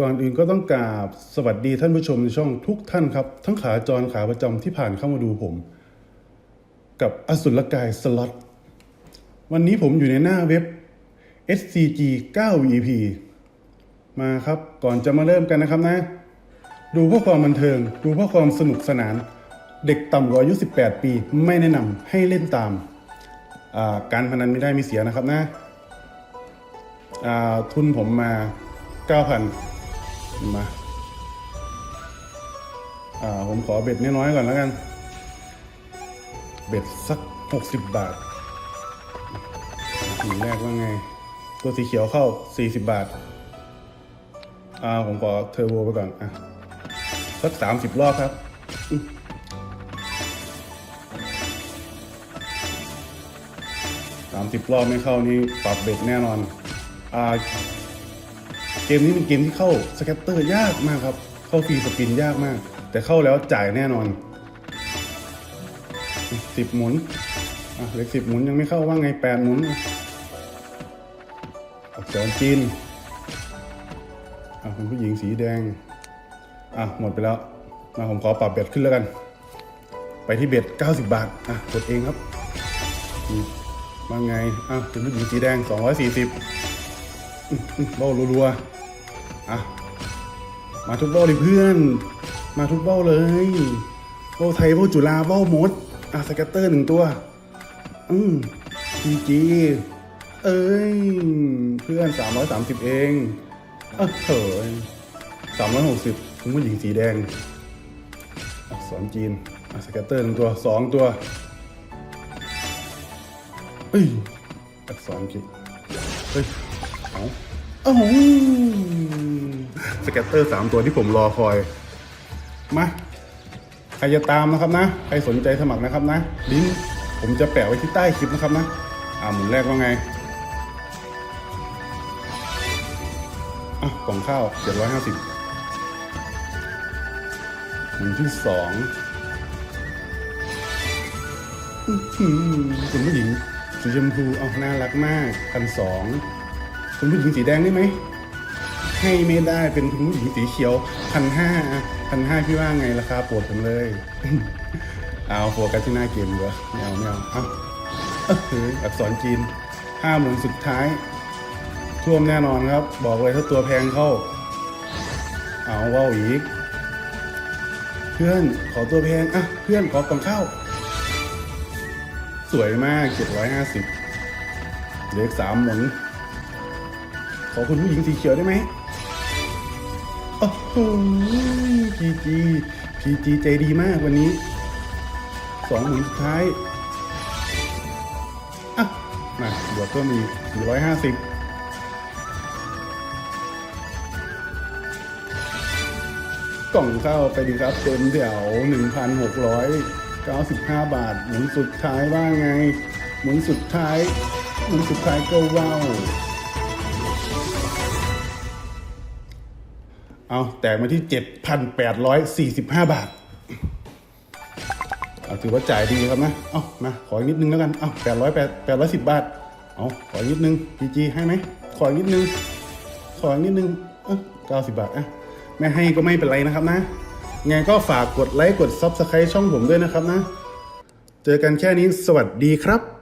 ก่อนอื่นก็ต้องกราบสวัสดีท่านผู้ชมในช่องทุกท่านครับ ทั้งขาจรขาประจำที่ผ่านเข้ามาดูผม กับอสุรกายสล็อตวันนี้ผมอยู่ในหน้าเว็บ SCG9EP มาครับก่อนจะมาเริ่มกันนะครับนะ ดูเพื่อความบันเทิง ดูเพื่อความสนุกสนาน เด็กต่ำกว่าอายุ 18 ปี ไม่แนะนำให้เล่นตามาการพนันไม่ได้มีเสียนะครับนะทุนผมมา 9,000 มา อ่า ผมขอเบ็ดน้อยๆก่อนแล้วกัน เบ็ดสัก60บาทหนึ่งแรกว่าไง ตัวสีเขียวเข้า40บาท อ่า ผมขอเทอร์โบไปก่อน อะ สัก30รอบครับสามสิบรอบไม่เข้านี่ปรับเบ็ดแน่นอน อ่า เกมนี้เป็นเกมที่เข้าสแกตเตอร์ยากมากครับ เข้าฟรีสปินยากมาก แต่เข้าแล้วจ่ายแน่นอนสิบหมุนอะเหล็กสิบหมุนยังไม่เข้าว่าไงแปดหมุนอักษรจีนอะคุณผู้หญิงสีแดง อะ หมดไปแล้วมาผมขอปรับเบ็ดขึ้นแล้วกัน ไปที่เบ็ด90 บาท อะกดเองครับมว่าไง อะเป็นผู้หญิงสีแดง 240 อื้ออื้อเบ้รัวๆอะมาทุกเบ้าเลยเพื่อน มาทุกเบ้าเลยเบ้าไทยเบ้าจุฬาเบ้ามดอะสแกตเตอร์หนึ่งตัว อืมจีจีเอ้ย เพื่อน330เองเออเขินสามร้อยหกสิบคุณผู้หญิงสีแดงอักษรจีนอะสแกตเตอร์หนึ่งตัวสองตัวเอ้ยอักษรจีนเฮ้ย เอาเอ้าสแกตเตอร์สามตัวที่ผมรอคอย มาใครจะตามนะครับนะ ใครสนใจสมัครนะครับนะ ลิงก์ผมจะแปะไว้ที่ใต้คลิปนะครับนะ อ่าหมุนแรกว่าไง อะกล่องข้าวเจ็ดร้อยห้าสิบหมุนที่สองคุณผู้หญิงสีชมพูเอาน่ารักมากพันสอง คุณผู้หญิงสีแดงได้ไหมให้ไม่ได้เป็นคุณผู้หญิงสีเขียวพันห้าพันห้าพี่ว่าไงราคาปรดผมเลยเอาโฟกัสที่หน้าเกมดีกว่าไม่เอาไม่เอาเอาเออหืออักษรจีนห้าหมุนสุดท้าย ท่วมแน่นอนครับ บอกเลยถ้าตัวแพงเข้า เอาว่าวอีก เพื่อนขอตัวแพงอะเพื่อนขอกล่องข้าวสวยมาก 750เหลืออกสามหมุน ขอคุณผู้หญิงสีเขียวได้ไหมโอ้โหพีจีพีจีใจดีมากวันนี้สองหมุนสุดท้ายอะมาบวกก็มี450กล่องข้าวไปดีครับเต็มแถว1,695 บาท หมุนสุดท้ายว่าไง หมุนสุดท้าย หมุนสุดท้ายก็ว้าว เอาแต่มาที่ 7,845 บาทเอาถือว่าจ่ายดีครับนะ เอามาขออีกนิดนึงแล้วกัน เอา800 810 บาท เอาขออีกนิดนึง PG ให้ไหม ขออีกนิดนึง ขออีกนิดนึง เออ90 บาทอะไม่ให้ก็ไม่เป็นไรนะครับนะ ไงก็ฝากกดไลค์กด Subscribe ช่องผมด้วยนะครับนะ เจอกันแค่นี้สวัสดีครับ